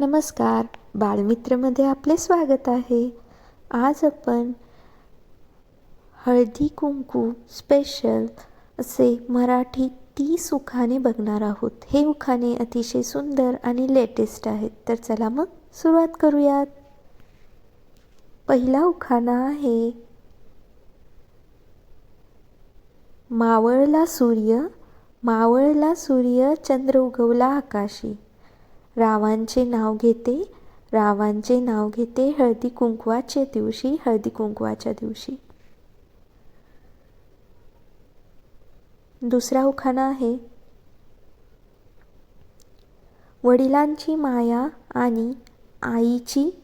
नमस्कार. बालमित्रमध्ये आपले स्वागत आहे. आज आपण हळदी कुंकू स्पेशल असे मराठी तीस उखाणे बघणार आहोत. हे उखाणे अतिशय सुंदर आणि लेटेस्ट आहेत. तर चला मग सुरुवात करूयात. पहिला उखाणा आहे मावळला सूर्य मावळला सूर्य चंद्र उगवला आकाशी. रावांचे नाव घेते रावांचे नाव घेते हळदी कुंकवाच्या दिवशी हळदी कुंकवाच्या दिवशी. दुसरा उखाणा आहे. वडिलांची माया आणि आईची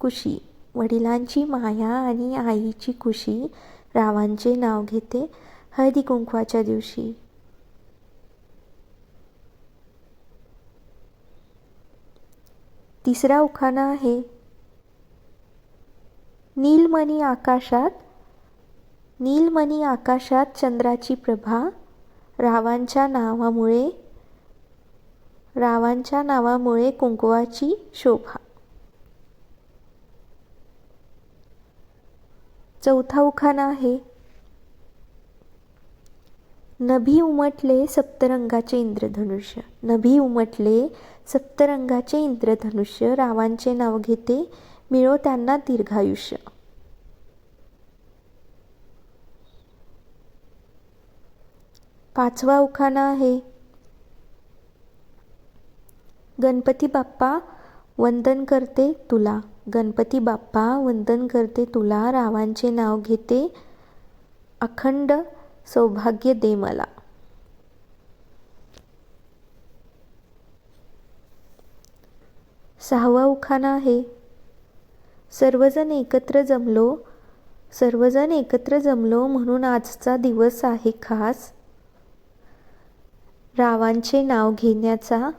कुशी वडिलांची माया आणि आईची कुशी रावांचे नाव घेते हळदी कुंकवाच्या दिवशी. तिसरा उखाणा आहे. नीलमणी आकाशात नीलमणी आकाशात चंद्राची प्रभा रावांच्या नावामुळे रावांच्या नावामुळे कुंकवाची शोभा. चौथा उखाणा आहे. नभी उमटले सप्तरंगाचे इंद्रधनुष्य. नभी उमटले सप्तरंगाचे इंद्रधनुष्य. रावांचे नाव घेते मिळो त्यांना दीर्घायुष्य. पाचवा उखाणा आहे. गणपती बाप्पा वंदन करते तुला. गणपती बाप्पा वंदन करते तुला. रावांचे नाव घेते अखंड सौभाग्य दे मला. सहावा उखाणा आहे. सर्वजण एकत्र जमलो सर्वजण एकत्र जमलो म्हणून आजचा दिवस आहे खास. रावांचे नाव घेण्याचा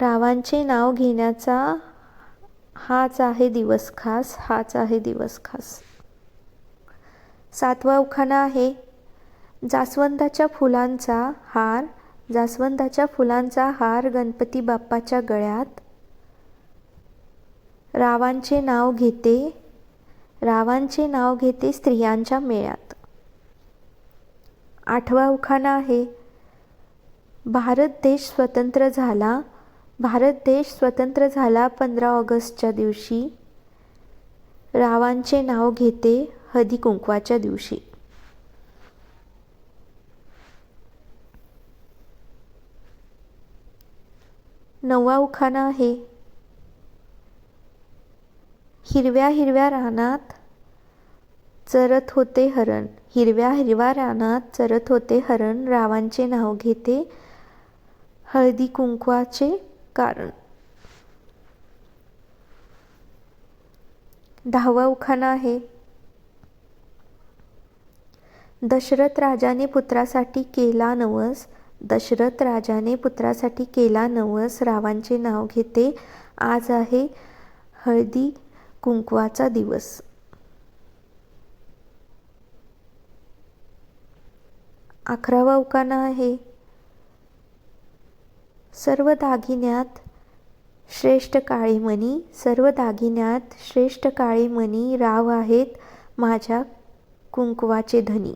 रावांचे नाव घेण्याचा हाच आहे दिवस खास हाच आहे दिवस खास. सातवा उखाणा आहे. जास्वंदाच्या फुलांचा हार जास्वंदाच्या फुलांचा हार गणपती बाप्पाच्या गळ्यात. रावांचे नाव घेते रावांचे नाव घेते स्त्रियांच्या मेळ्यात. आठवा उखाणा आहे. भारत देश स्वतंत्र झाला. भारत देश स्वतंत्र झाला पंधरा ऑगस्टच्या दिवशी. रावांचे नाव घेते हदी कुंकवाच्या दिवशी. नववा उखाणा आहे. हिरव्या हिरव्या रानात चरत होते हरण. हिरव्या हिरव्या रानात चरत होते हरण. रावांचे नाव घेते हळदी कुंकवाचे कारण. दहावा उखाणा आहे. दशरथ राजाने पुत्रासाठी केला नवस. दशरथ राजाने पुत्रासाठी केला नवस. रावांचे नाव घेते. आज आहे हळदी कुंकवाचा दिवस. अकरावा उकाना आहे. सर्व दागिन्यात श्रेष्ठ काळीमणी सर्व दागिन्यात श्रेष्ठ काळीमणी राव आहेत. माझ्या कुंकवाचे धनी.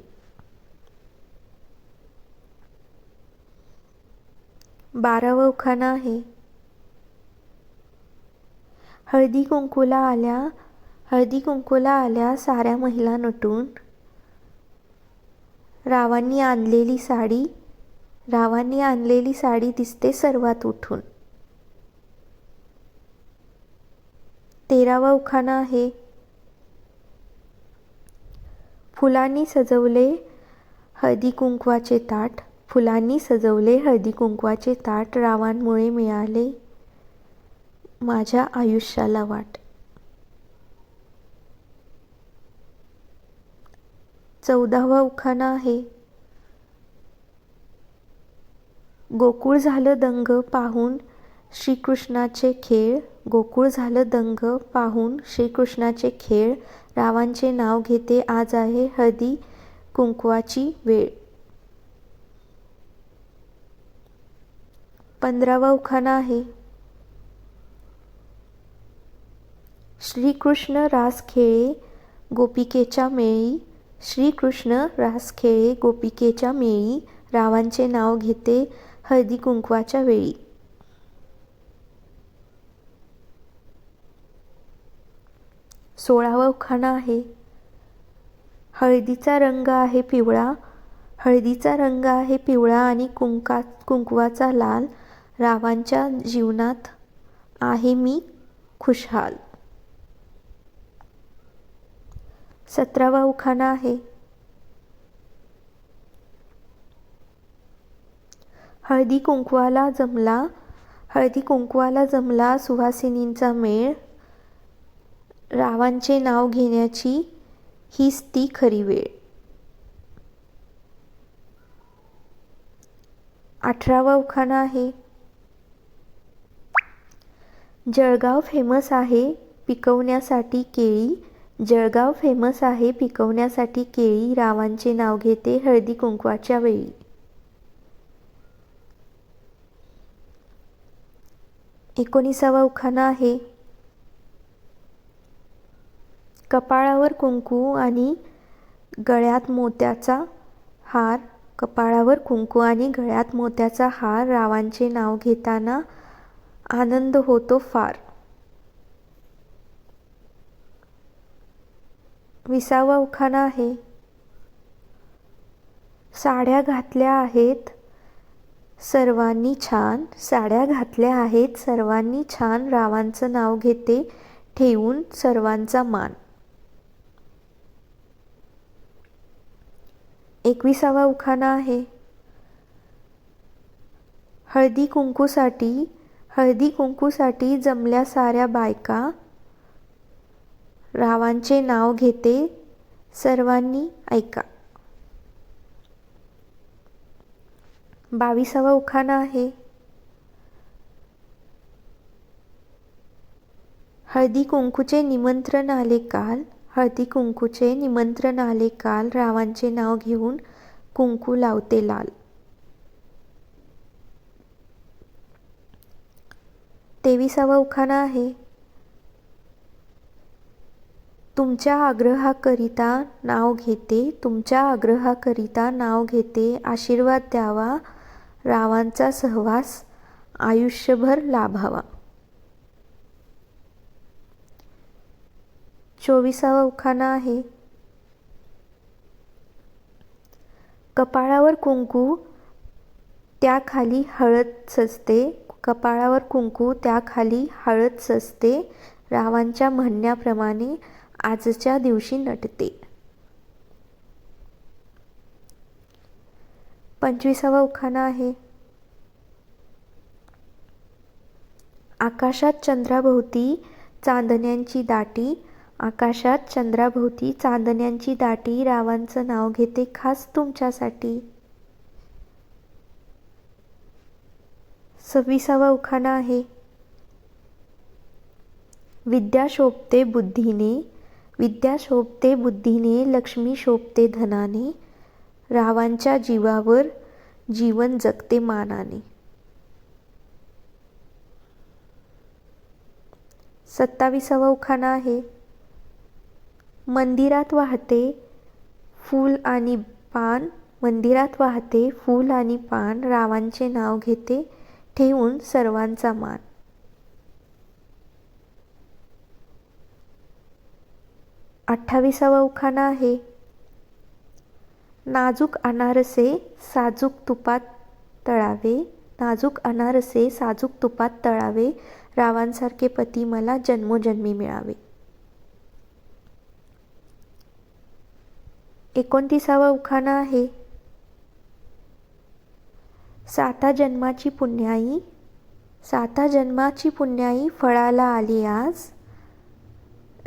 बारावा उखाणा आहे. हळदी कुंकूला आल्या हळदी कुंकूला आल्या साऱ्या महिला नटून. रावांनी आणलेली साडी रावांनी आणलेली साडी दिसते सर्वात उठून. तेरावा उखाणा आहे. फुलांनी सजवले हळदी कुंकवाचे ताट. फुलांनी सजवले हळदी कुंकवाचे ताट रावांमुळे मिळाले. माझ्या आयुष्याला वाट. चौदावा उखाणा आहे. गोकुळ झालं दंग पाहून श्रीकृष्णाचे खेळ गोकुळ झालं दंग पाहून श्रीकृष्णाचे खेळ रावांचे नाव घेते आज आहे हळदी कुंकवाची वेळ. पंधरावा उखाणा आहे. श्रीकृष्ण रास खेळे गोपिकेच्या मेळी. श्रीकृष्ण रास खेळे गोपिकेच्या मेळी. रावांचे नाव घेते हळदी कुंकवाच्या वेळी. सोळावा उखाणा आहे. हळदीचा रंग आहे पिवळा. हळदीचा रंग आहे पिवळा आणि कुंका कुंकवाचा लाल. रावांच्या जीवनात आहे मी खुशहाल. सतरावा उखाणा आहे. हळदी कुंकवाला जमला हळदी कुंकवाला जमला सुहासिनींचा मेळ. रावांचे नाव घेण्याची हीच ती खरी वेळ. अठरावा उखाणा आहे. जळगाव फेमस आहे पिकवण्यासाठी केळी. जळगाव फेमस आहे पिकवण्यासाठी केळी. रावांचे नाव घेते हळदी कुंकवाच्या वेळी. एकोणीसावा उखाणा आहे. कपाळावर कुंकू आणि गळ्यात मोत्याचा हार. कपाळावर कुंकू आणि गळ्यात मोत्याचा हार. रावांचे नाव घेताना आनंद होतो फार. विसावा उखाणा आहे. साड्या घातल्या आहेत. सर्वांनी छान. साड्या घातल्या आहेत. सर्वांनी छान. रावांचं नाव घेते. ठेवून सर्वांचा मान. एकविसावा उखाणा आहे. हळदी कुंकूसाठी हळदी कुंकूसाठी जमल्या साऱ्या बायका रावांचे नाव घेते. सर्वांनी ऐका. बावीसावा उखाणा आहे. हळदी कुंकूचे निमंत्रण आले काल. हळदी कुंकूचे निमंत्रण आले काल. रावांचे नाव घेऊन कुंकू लावते लाल. तेविसावा उखाणा आहे. तुमच्या आग्रहाकरिता नाव घेते तुमच्या आग्रहाकरिता नाव घेते आशीर्वाद द्यावा रावांचा सहवास आयुष्यभर लाभावा. चोवीसावा उखाणा आहे. कपाळावर कुंकू त्याखाली हळद सजते कपाळावर कुंकू त्याखाली हळद सजते रावांच्या म्हणण्याप्रमाणे आजच्या दिवशी नटते. पंचवीसावा उखाणा आहे. आकाशात चंद्राभोवती चांदण्यांची दाटी आकाशात चंद्राभोवती चांदण्यांची दाटी रावांचं नाव घेते खास तुमच्यासाठी. सव्वीसावा उखाणा आहे. विद्या शोभते बुद्धीने विद्या शोभते बुद्धीने लक्ष्मी शोभते धनाने रावांच्या जीवावर जीवन जगते मानाने. सत्तावीसावा उखाणा आहे. मंदिरात वाहते फूल आणि पान मंदिरात वाहते फूल आणि पान रावांचे नाव घेते ठेवून सर्वांचा मान. अठ्ठावीसावा उखाणा आहे. नाजूक अनारसे साजूक तुपात तळावे. नाजूक अनारसे साजूक तुपात तळावे. रावांसारखे पती मला जन्मोजन्मी मिळावे. एकोणतीसावा उखाणा आहे. साता जन्माची पुण्याई साता जन्माची पुण्याई फळाला आली आज.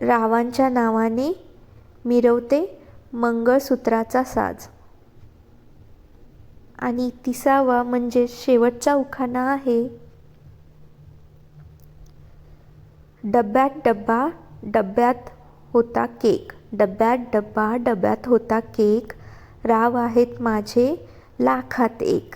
रावांच्या नावाने मिरवते मंगळसूत्राचा साज. आणि तिसावा म्हणजे शेवटचा उखाणा आहे. डब्यात डब्बा डब्यात होता केक. डब्यात डब्बा डब्यात होता केक. राव आहेत माझे लाखात एक.